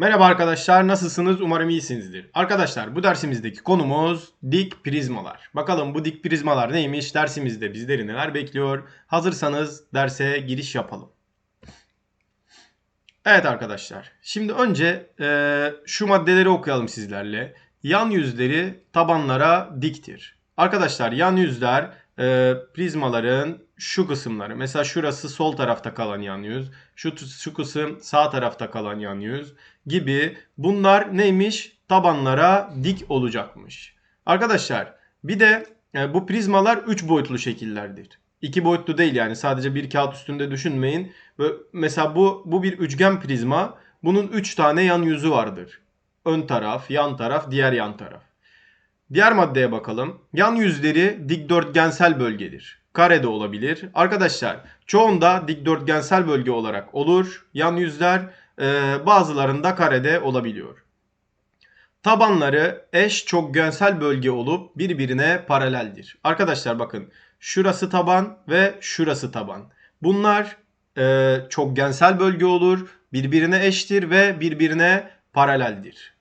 Merhaba arkadaşlar, nasılsınız? Umarım iyisinizdir. Arkadaşlar bu dersimizdeki konumuz dik prizmalar. Bakalım bu dik prizmalar neymiş? Dersimizde bizleri neler bekliyor? Hazırsanız derse giriş yapalım. Evet arkadaşlar, şimdi önce eee, şu maddeleri okuyalım sizlerle. Yan yüzleri tabanlara diktir. Arkadaşlar yan yüzler eee, prizmaların şu kısımları. Mesela şurası sol tarafta kalan yan yüz. Şu, şu kısım sağ tarafta kalan yan yüz gibi bunlar neymiş? Tabanlara dik olacakmış. Arkadaşlar bir de e, bu prizmalar 3 boyutlu şekillerdir. 2 boyutlu değil yani sadece bir kağıt üstünde düşünmeyin. Mesela bu bu bir üçgen prizma. Bunun 3 tane yan yüzü vardır. Ön taraf, yan taraf, diğer yan taraf. Diğer maddeye bakalım. Yan yüzleri dikdörtgensel bölgedir. Kare de olabilir. Arkadaşlar çoğunda dikdörtgensel bölge olarak olur. Yan yüzler ee, bazılarında karede olabiliyor. Tabanları eş çokgensel bölge olup birbirine paraleldir. Arkadaşlar bakın şurası taban ve şurası taban. Bunlar e, çokgensel bölge olur, birbirine eştir ve birbirine paraleldir.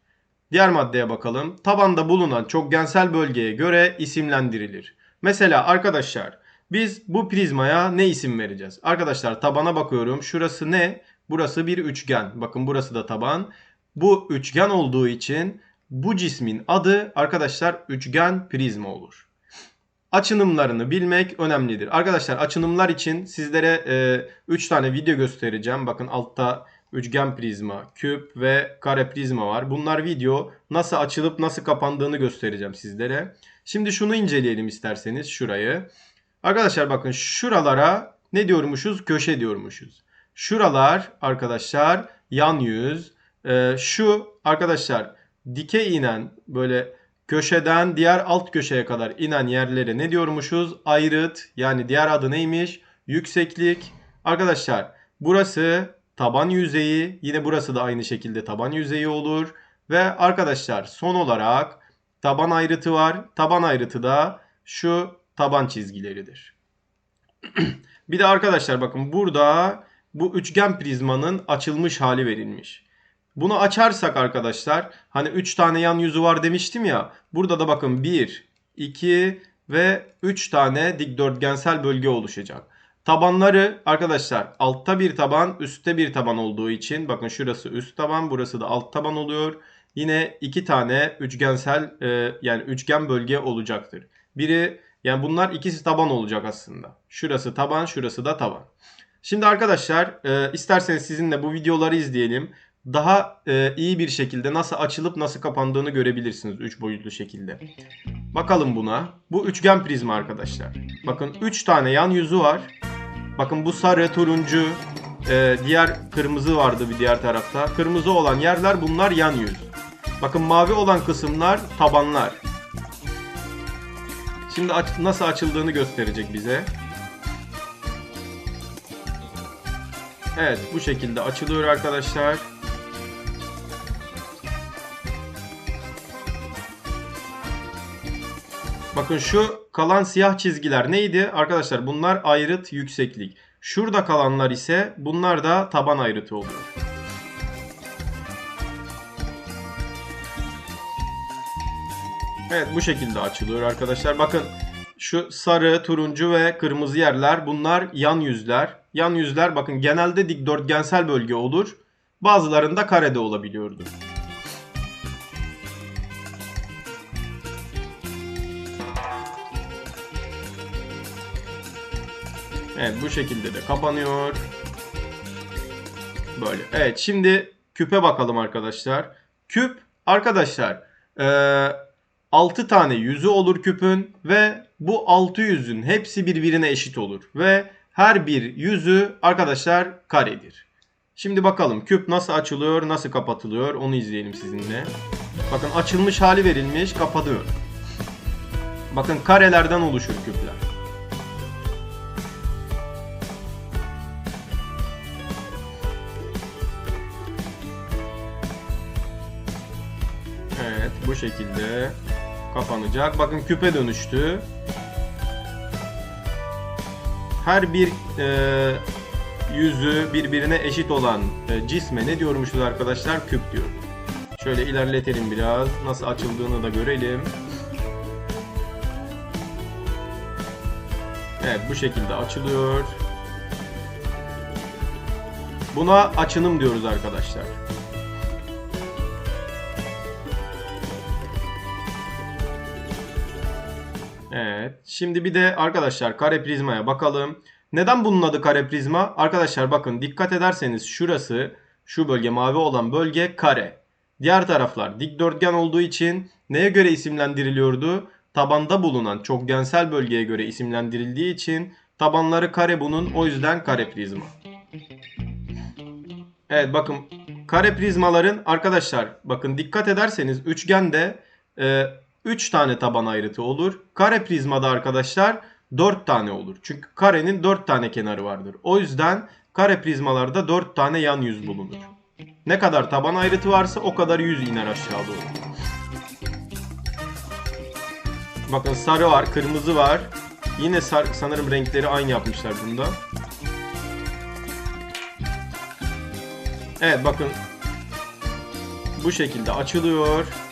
Diğer maddeye bakalım. Tabanda bulunan çokgensel bölgeye göre isimlendirilir. Mesela arkadaşlar biz bu prizmaya ne isim vereceğiz? Arkadaşlar tabana bakıyorum. Şurası ne? Burası bir üçgen. Bakın burası da taban. Bu üçgen olduğu için bu cismin adı arkadaşlar üçgen prizma olur. Açınımlarını bilmek önemlidir. Arkadaşlar açınımlar için sizlere 3 tane video göstereceğim. Bakın altta üçgen prizma, küp ve kare prizma var. Bunlar video nasıl açılıp nasıl kapandığını göstereceğim sizlere. Şimdi şunu inceleyelim isterseniz şurayı. Arkadaşlar bakın şuralara ne diyormuşuz? Köşe diyormuşuz. Şuralar arkadaşlar yan yüz. Ee, şu arkadaşlar dikey inen böyle köşeden diğer alt köşeye kadar inen yerlere ne diyormuşuz? Ayrıt yani diğer adı neymiş? Yükseklik. Arkadaşlar burası taban yüzeyi. Yine burası da aynı şekilde taban yüzeyi olur. Ve arkadaşlar son olarak taban ayrıtı var. Taban ayrıtı da şu taban çizgileridir. bir de arkadaşlar bakın burada bu üçgen prizmanın açılmış hali verilmiş. Bunu açarsak arkadaşlar hani 3 tane yan yüzü var demiştim ya. Burada da bakın 1, 2 ve 3 tane dikdörtgensel bölge oluşacak. Tabanları arkadaşlar altta bir taban üstte bir taban olduğu için bakın şurası üst taban burası da alt taban oluyor. Yine iki tane üçgensel e, yani üçgen bölge olacaktır. Biri yani bunlar ikisi taban olacak aslında. Şurası taban şurası da taban. Şimdi arkadaşlar e, isterseniz sizinle bu videoları izleyelim. Daha e, iyi bir şekilde nasıl açılıp nasıl kapandığını görebilirsiniz 3 boyutlu şekilde. Bakalım buna. Bu üçgen prizma arkadaşlar. Bakın 3 tane yan yüzü var. Bakın bu sarı, turuncu, e, diğer kırmızı vardı bir diğer tarafta. Kırmızı olan yerler bunlar yan yüz. Bakın mavi olan kısımlar tabanlar. Şimdi aç- nasıl açıldığını gösterecek bize. Evet bu şekilde açılıyor arkadaşlar. Bakın şu kalan siyah çizgiler neydi? Arkadaşlar bunlar ayrıt yükseklik. Şurada kalanlar ise bunlar da taban ayrıtı oluyor. Evet bu şekilde açılıyor arkadaşlar. Bakın şu sarı, turuncu ve kırmızı yerler bunlar yan yüzler. Yan yüzler bakın genelde dikdörtgensel bölge olur. Bazılarında karede olabiliyordu. Evet bu şekilde de kapanıyor. Böyle. Evet şimdi küpe bakalım arkadaşlar. Küp arkadaşlar eee 6 tane yüzü olur küpün ve bu 6 yüzün hepsi birbirine eşit olur. Ve her bir yüzü arkadaşlar karedir. Şimdi bakalım küp nasıl açılıyor, nasıl kapatılıyor onu izleyelim sizinle. Bakın açılmış hali verilmiş, kapatıyor. Bakın karelerden oluşur küpler. Evet bu şekilde kapanacak. Bakın küpe dönüştü. Her bir e, yüzü birbirine eşit olan e, cisme ne diyormuşuz arkadaşlar? Küp diyor. Şöyle ilerletelim biraz. Nasıl açıldığını da görelim. Evet bu şekilde açılıyor. Buna açınım diyoruz arkadaşlar. Şimdi bir de arkadaşlar kare prizmaya bakalım. Neden bunun adı kare prizma? Arkadaşlar bakın dikkat ederseniz şurası şu bölge mavi olan bölge kare. Diğer taraflar dikdörtgen olduğu için neye göre isimlendiriliyordu? Tabanda bulunan çokgensel bölgeye göre isimlendirildiği için tabanları kare bunun o yüzden kare prizma. Evet bakın kare prizmaların arkadaşlar bakın dikkat ederseniz üçgende 3 tane taban ayrıtı olur. Kare prizmada arkadaşlar 4 tane olur. Çünkü karenin 4 tane kenarı vardır. O yüzden kare prizmalarda 4 tane yan yüz bulunur. Ne kadar taban ayrıtı varsa o kadar yüz iner aşağı doğru. Bakın sarı var, kırmızı var. Yine sar, sanırım renkleri aynı yapmışlar bunda. Evet bakın. Bu şekilde açılıyor.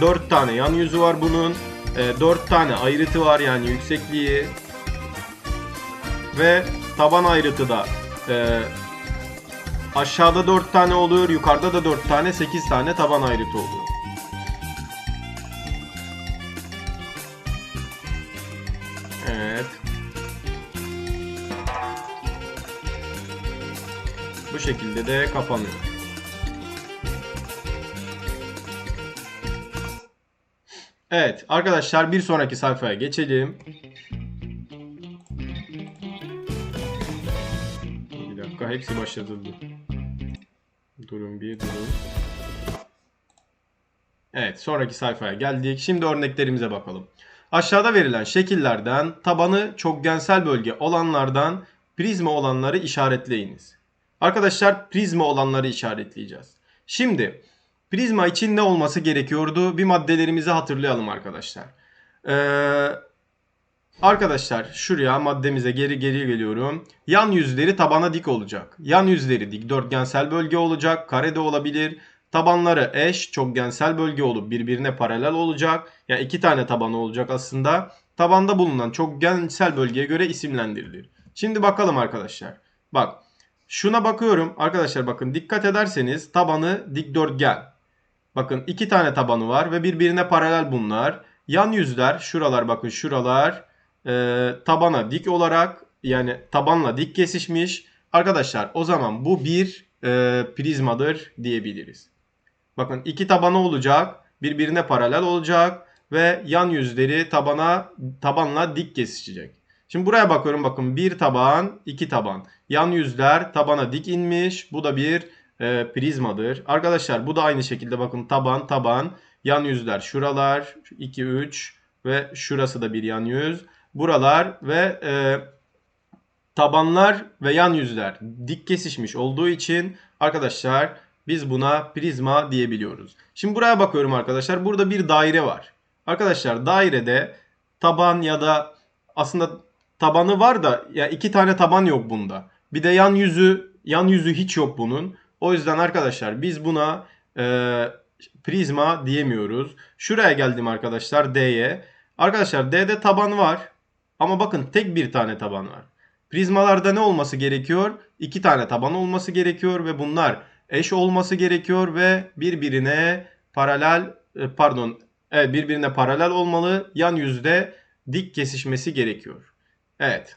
4 tane yan yüzü var bunun. E, 4 tane ayrıtı var yani yüksekliği. Ve taban ayrıtı da e, aşağıda 4 tane oluyor. Yukarıda da 4 tane 8 tane taban ayrıtı oluyor. Evet. Bu şekilde de kapanıyor. Evet arkadaşlar bir sonraki sayfaya geçelim. Bir dakika hepsi başladı. Durun bir durun. Evet sonraki sayfaya geldik. Şimdi örneklerimize bakalım. Aşağıda verilen şekillerden tabanı çokgensel bölge olanlardan prizma olanları işaretleyiniz. Arkadaşlar prizma olanları işaretleyeceğiz. Şimdi prizma için ne olması gerekiyordu? Bir maddelerimizi hatırlayalım arkadaşlar. Ee, arkadaşlar şuraya maddemize geri geri geliyorum. Yan yüzleri tabana dik olacak. Yan yüzleri dikdörtgensel bölge olacak. Kare de olabilir. Tabanları eş, çokgensel bölge olup birbirine paralel olacak. Yani iki tane tabanı olacak aslında. Tabanda bulunan çokgensel bölgeye göre isimlendirilir. Şimdi bakalım arkadaşlar. Bak şuna bakıyorum. Arkadaşlar bakın dikkat ederseniz tabanı dikdörtgen. Bakın iki tane tabanı var ve birbirine paralel bunlar. Yan yüzler şuralar bakın şuralar e, tabana dik olarak yani tabanla dik kesişmiş. Arkadaşlar o zaman bu bir e, prizmadır diyebiliriz. Bakın iki tabanı olacak. Birbirine paralel olacak ve yan yüzleri tabana tabanla dik kesişecek. Şimdi buraya bakıyorum bakın bir taban, iki taban. Yan yüzler tabana dik inmiş. Bu da bir e, prizmadır. Arkadaşlar bu da aynı şekilde bakın taban, taban. Yan yüzler şuralar 2 3 ve şurası da bir yan yüz. Buralar ve e, tabanlar ve yan yüzler dik kesişmiş olduğu için arkadaşlar biz buna prizma diyebiliyoruz. Şimdi buraya bakıyorum arkadaşlar. Burada bir daire var. Arkadaşlar dairede taban ya da aslında tabanı var da ya iki tane taban yok bunda. Bir de yan yüzü yan yüzü hiç yok bunun. O yüzden arkadaşlar biz buna e, prizma diyemiyoruz. Şuraya geldim arkadaşlar D'ye. Arkadaşlar D'de taban var. Ama bakın tek bir tane taban var. Prizmalarda ne olması gerekiyor? İki tane taban olması gerekiyor ve bunlar eş olması gerekiyor ve birbirine paralel e, pardon evet birbirine paralel olmalı. Yan yüzde dik kesişmesi gerekiyor. Evet.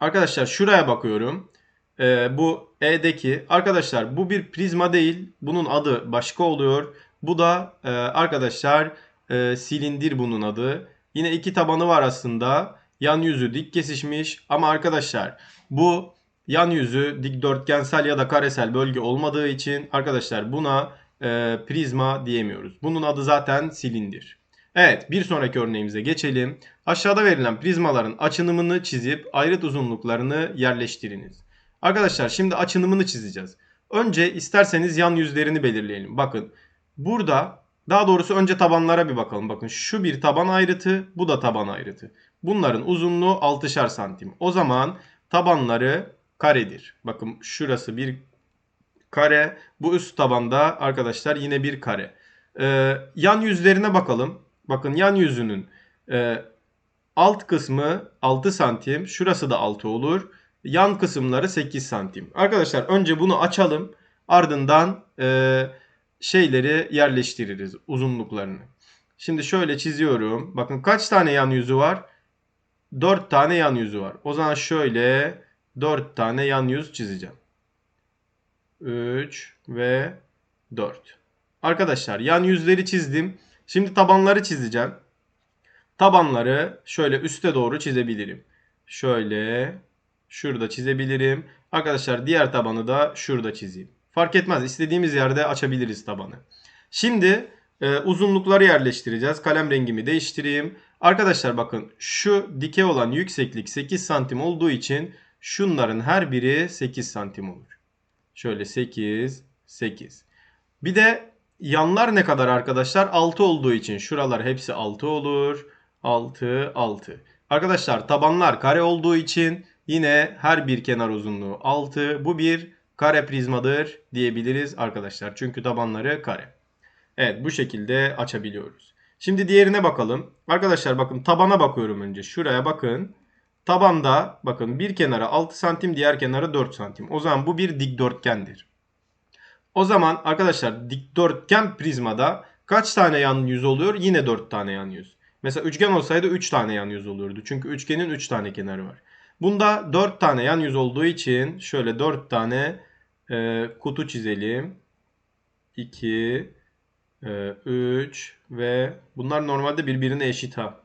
Arkadaşlar şuraya bakıyorum. Ee, bu E'deki arkadaşlar bu bir prizma değil. Bunun adı başka oluyor. Bu da e, arkadaşlar e, silindir bunun adı. Yine iki tabanı var aslında. Yan yüzü dik kesişmiş ama arkadaşlar bu yan yüzü dikdörtgensel ya da karesel bölge olmadığı için arkadaşlar buna e, prizma diyemiyoruz. Bunun adı zaten silindir. Evet bir sonraki örneğimize geçelim. Aşağıda verilen prizmaların açınımını çizip ayrıt uzunluklarını yerleştiriniz. Arkadaşlar şimdi açınımını çizeceğiz. Önce isterseniz yan yüzlerini belirleyelim. Bakın burada daha doğrusu önce tabanlara bir bakalım. Bakın şu bir taban ayrıtı bu da taban ayrıtı. Bunların uzunluğu 6'şar santim. O zaman tabanları karedir. Bakın şurası bir kare. Bu üst tabanda arkadaşlar yine bir kare. Ee, yan yüzlerine bakalım. Bakın yan yüzünün e, alt kısmı 6 santim. Şurası da 6 olur. Yan kısımları 8 santim. Arkadaşlar önce bunu açalım. Ardından e, şeyleri yerleştiririz uzunluklarını. Şimdi şöyle çiziyorum. Bakın kaç tane yan yüzü var? 4 tane yan yüzü var. O zaman şöyle 4 tane yan yüz çizeceğim. 3 ve 4. Arkadaşlar yan yüzleri çizdim. Şimdi tabanları çizeceğim. Tabanları şöyle üste doğru çizebilirim. Şöyle şurada çizebilirim. Arkadaşlar diğer tabanı da şurada çizeyim. Fark etmez. İstediğimiz yerde açabiliriz tabanı. Şimdi e, uzunlukları yerleştireceğiz. Kalem rengimi değiştireyim. Arkadaşlar bakın şu dike olan yükseklik 8 santim olduğu için şunların her biri 8 santim olur. Şöyle 8, 8. Bir de yanlar ne kadar arkadaşlar? 6 olduğu için şuralar hepsi 6 olur. 6, 6. Arkadaşlar tabanlar kare olduğu için yine her bir kenar uzunluğu 6. Bu bir kare prizmadır diyebiliriz arkadaşlar. Çünkü tabanları kare. Evet bu şekilde açabiliyoruz. Şimdi diğerine bakalım. Arkadaşlar bakın tabana bakıyorum önce. Şuraya bakın. Tabanda bakın bir kenara 6 santim diğer kenara 4 santim. O zaman bu bir dikdörtgendir. O zaman arkadaşlar dikdörtgen prizmada kaç tane yan yüz oluyor? Yine 4 tane yan yüz. Mesela üçgen olsaydı 3 tane yan yüz olurdu. Çünkü üçgenin 3 tane kenarı var. Bunda 4 tane yan yüz olduğu için şöyle 4 tane e, kutu çizelim. 2, 3 ve bunlar normalde birbirine eşit ha.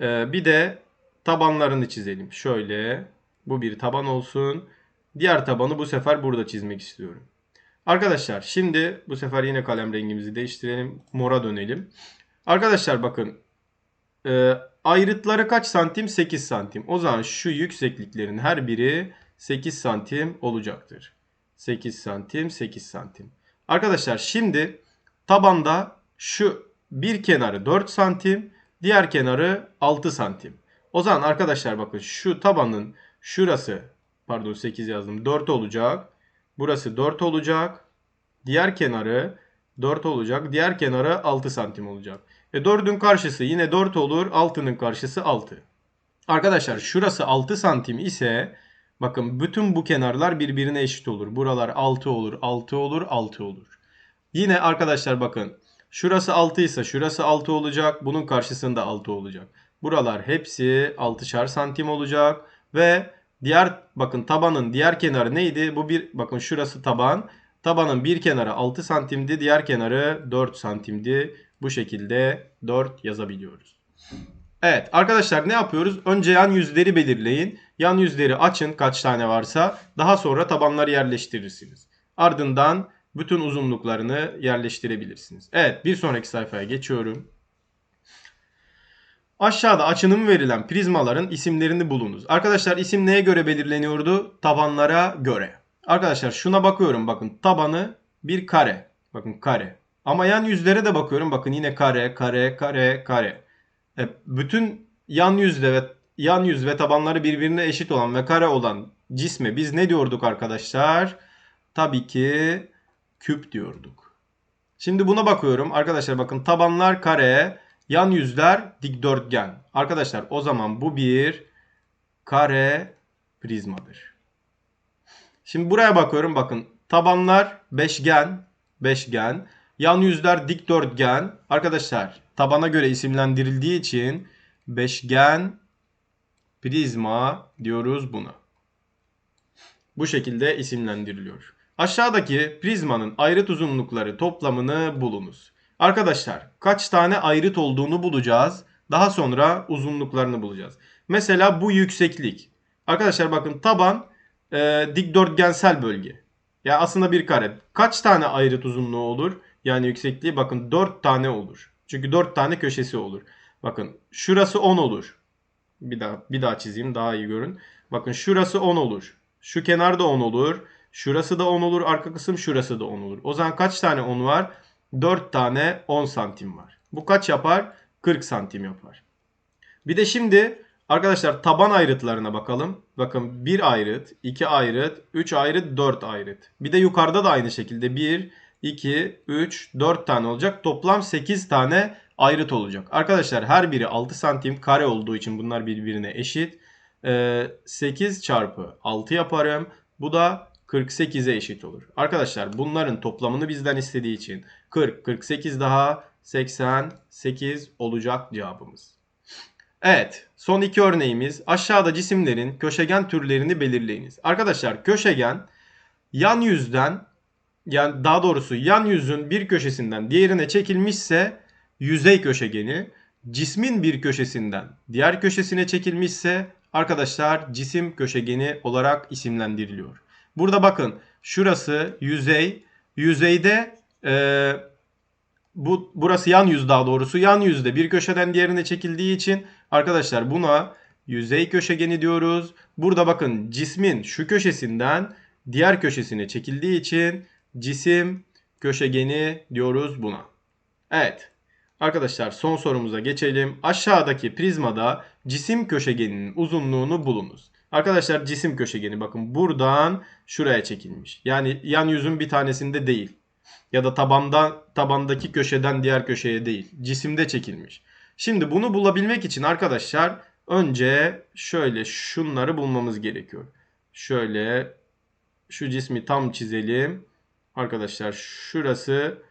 E, bir de tabanlarını çizelim. Şöyle bu bir taban olsun. Diğer tabanı bu sefer burada çizmek istiyorum. Arkadaşlar şimdi bu sefer yine kalem rengimizi değiştirelim. Mora dönelim. Arkadaşlar bakın e, ayrıtları kaç santim? 8 santim. O zaman şu yüksekliklerin her biri 8 santim olacaktır. 8 santim 8 santim. Arkadaşlar şimdi tabanda şu bir kenarı 4 santim diğer kenarı 6 santim. O zaman arkadaşlar bakın şu tabanın şurası pardon 8 yazdım 4 olacak. Burası 4 olacak. Diğer kenarı 4 olacak. Diğer kenarı 6 santim olacak. E 4'ün karşısı yine 4 olur. 6'nın karşısı 6. Arkadaşlar şurası 6 santim ise bakın bütün bu kenarlar birbirine eşit olur. Buralar 6 olur, 6 olur, 6 olur. Yine arkadaşlar bakın şurası 6 ise şurası 6 olacak. Bunun karşısında 6 olacak. Buralar hepsi 6'şar santim olacak. Ve diğer bakın tabanın diğer kenarı neydi? Bu bir bakın şurası taban. Tabanın bir kenarı 6 santimdi. Diğer kenarı 4 santimdi. Bu şekilde 4 yazabiliyoruz. Evet arkadaşlar ne yapıyoruz? Önce yan yüzleri belirleyin. Yan yüzleri açın kaç tane varsa. Daha sonra tabanları yerleştirirsiniz. Ardından bütün uzunluklarını yerleştirebilirsiniz. Evet bir sonraki sayfaya geçiyorum. Aşağıda açınım verilen prizmaların isimlerini bulunuz. Arkadaşlar isim neye göre belirleniyordu? Tabanlara göre. Arkadaşlar şuna bakıyorum bakın tabanı bir kare. Bakın kare. Ama yan yüzlere de bakıyorum bakın yine kare kare kare kare. E, bütün yan yüzde ve yan yüz ve tabanları birbirine eşit olan ve kare olan cisme biz ne diyorduk arkadaşlar? Tabii ki küp diyorduk. Şimdi buna bakıyorum. Arkadaşlar bakın tabanlar kare, yan yüzler dikdörtgen. Arkadaşlar o zaman bu bir kare prizmadır. Şimdi buraya bakıyorum. Bakın tabanlar beşgen, beşgen. Yan yüzler dikdörtgen. Arkadaşlar tabana göre isimlendirildiği için beşgen prizma diyoruz buna. Bu şekilde isimlendiriliyor. Aşağıdaki prizmanın ayrıt uzunlukları toplamını bulunuz. Arkadaşlar kaç tane ayrıt olduğunu bulacağız. Daha sonra uzunluklarını bulacağız. Mesela bu yükseklik. Arkadaşlar bakın taban e, dikdörtgensel bölge. Ya aslında bir kare. Kaç tane ayrıt uzunluğu olur? Yani yüksekliği bakın 4 tane olur. Çünkü 4 tane köşesi olur. Bakın şurası 10 olur. Bir daha bir daha çizeyim daha iyi görün. Bakın şurası 10 olur. Şu kenar da 10 olur. Şurası da 10 olur. Arka kısım şurası da 10 olur. O zaman kaç tane 10 var? 4 tane 10 santim var. Bu kaç yapar? 40 santim yapar. Bir de şimdi Arkadaşlar taban ayrıtlarına bakalım. Bakın 1 ayrıt, 2 ayrıt, 3 ayrıt, 4 ayrıt. Bir de yukarıda da aynı şekilde 1, 2, 3, 4 tane olacak. Toplam 8 tane ayrıt olacak. Arkadaşlar her biri 6 santim kare olduğu için bunlar birbirine eşit. Ee, 8 çarpı 6 yaparım. Bu da 48'e eşit olur. Arkadaşlar bunların toplamını bizden istediği için 40, 48 daha 88 olacak cevabımız. Evet, son iki örneğimiz. Aşağıda cisimlerin köşegen türlerini belirleyiniz. Arkadaşlar köşegen yan yüzden yani daha doğrusu yan yüzün bir köşesinden diğerine çekilmişse yüzey köşegeni, cismin bir köşesinden diğer köşesine çekilmişse arkadaşlar cisim köşegeni olarak isimlendiriliyor. Burada bakın şurası yüzey, yüzeyde eee bu burası yan yüz daha doğrusu. Yan yüzde bir köşeden diğerine çekildiği için arkadaşlar buna yüzey köşegeni diyoruz. Burada bakın cismin şu köşesinden diğer köşesine çekildiği için cisim köşegeni diyoruz buna. Evet. Arkadaşlar son sorumuza geçelim. Aşağıdaki prizmada cisim köşegeninin uzunluğunu bulunuz. Arkadaşlar cisim köşegeni bakın buradan şuraya çekilmiş. Yani yan yüzün bir tanesinde değil ya da tabanda tabandaki köşeden diğer köşeye değil. Cisimde çekilmiş. Şimdi bunu bulabilmek için arkadaşlar önce şöyle şunları bulmamız gerekiyor. Şöyle şu cismi tam çizelim. Arkadaşlar şurası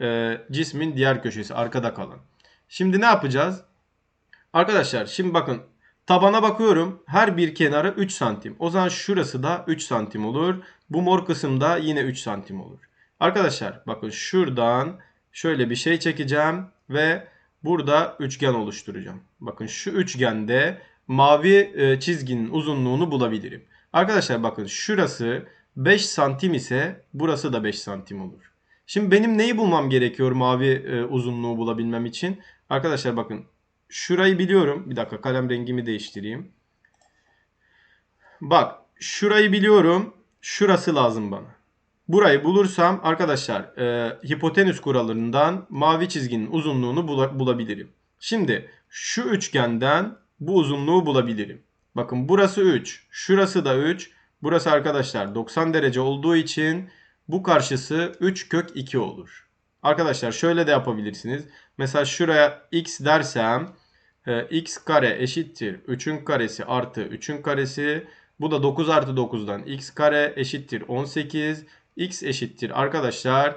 e, cismin diğer köşesi arkada kalan. Şimdi ne yapacağız? Arkadaşlar şimdi bakın tabana bakıyorum. Her bir kenarı 3 santim. O zaman şurası da 3 santim olur. Bu mor kısımda yine 3 santim olur. Arkadaşlar bakın şuradan şöyle bir şey çekeceğim ve burada üçgen oluşturacağım. Bakın şu üçgende mavi e, çizginin uzunluğunu bulabilirim. Arkadaşlar bakın şurası 5 santim ise burası da 5 santim olur. Şimdi benim neyi bulmam gerekiyor mavi e, uzunluğu bulabilmem için? Arkadaşlar bakın şurayı biliyorum. Bir dakika kalem rengimi değiştireyim. Bak şurayı biliyorum. Şurası lazım bana. Burayı bulursam arkadaşlar e, hipotenüs kurallarından mavi çizginin uzunluğunu bula- bulabilirim. Şimdi şu üçgenden bu uzunluğu bulabilirim. Bakın burası 3, şurası da 3. Burası arkadaşlar 90 derece olduğu için bu karşısı 3 kök 2 olur. Arkadaşlar şöyle de yapabilirsiniz. Mesela şuraya x dersem e, x kare eşittir 3'ün karesi artı 3'ün karesi. Bu da 9 artı 9'dan x kare eşittir 18 x eşittir arkadaşlar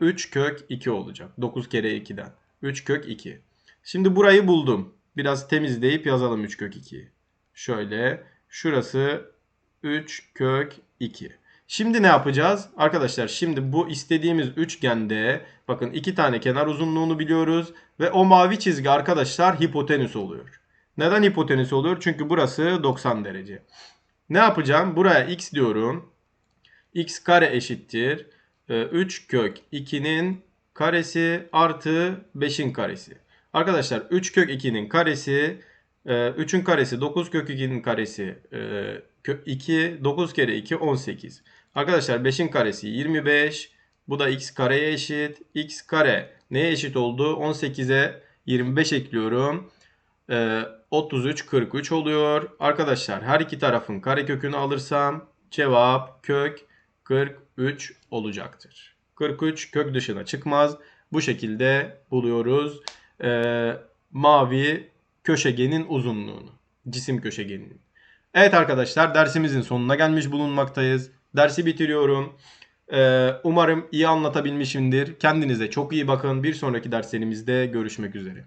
3 kök 2 olacak. 9 kere 2'den. 3 kök 2. Şimdi burayı buldum. Biraz temizleyip yazalım 3 kök 2'yi. Şöyle şurası 3 kök 2. Şimdi ne yapacağız? Arkadaşlar şimdi bu istediğimiz üçgende bakın iki tane kenar uzunluğunu biliyoruz. Ve o mavi çizgi arkadaşlar hipotenüs oluyor. Neden hipotenüs oluyor? Çünkü burası 90 derece. Ne yapacağım? Buraya x diyorum x kare eşittir 3 e, kök 2'nin karesi artı 5'in karesi. Arkadaşlar 3 kök 2'nin karesi 3'ün e, karesi 9 kök 2'nin karesi 2 9 kere 2 18. Arkadaşlar 5'in karesi 25. Bu da x kareye eşit. x kare neye eşit oldu? 18'e 25 ekliyorum. 33 e, 43 oluyor. Arkadaşlar her iki tarafın karekökünü alırsam cevap kök 43 olacaktır. 43 kök dışına çıkmaz. Bu şekilde buluyoruz e, mavi köşegenin uzunluğunu. Cisim köşegeninin. Evet arkadaşlar dersimizin sonuna gelmiş bulunmaktayız. Dersi bitiriyorum. Ee, umarım iyi anlatabilmişimdir. Kendinize çok iyi bakın. Bir sonraki derslerimizde görüşmek üzere.